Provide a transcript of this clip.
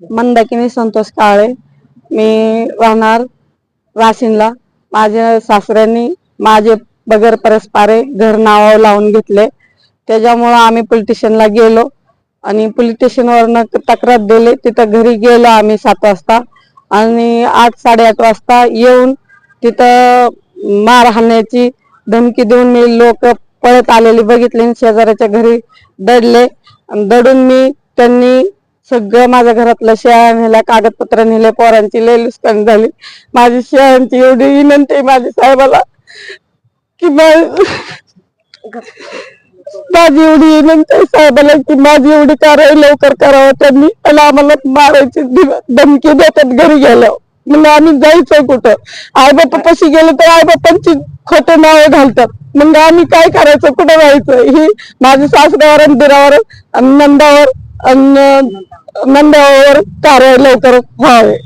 मंदाकिनी संतोष काळे. मी राहणार वाशिनला माझ्या सासऱ्यांनी माझे बगर परस्पारे घर नावावर लावून घेतले. त्याच्यामुळं आम्ही पोलीस गेलो आणि पोलीस तक्रार दिली. तिथं घरी गेलो आम्ही सात वाजता आणि आठ साडेआठ वाजता येऊन तिथं मार हाणण्याची धमकी देऊन मी लोक पळत आलेली बघितले आणि शेजाऱ्याच्या घरी दडले. दडून मी त्यांनी सगळं माझ्या घरातलं शेळ्या नेल्या कागदपत्र नेले पोरांची लय नुकसान झाली. माझी शेळ्यांची एवढी विनंती आहे माझ्या साहेबाला की माझी एवढी विनंती आहे साहेबाला की माझी एवढी कारवाई लवकर करावं त्यांनी त्याला आम्हाला मारायची धमकी देतात घरी गेल्यावर. मग आम्ही जायचंय कुठं? आई बाप्पा पशी गेलो तर आई बाप्पांची खोटे नावे घालतात. मग आम्ही काय करायचं? कुठं जायचं ही माझी सासऱ्यावर आणि दिरावर आणि नंदावर आणि नंदावर कार्य लवकर व्हावे.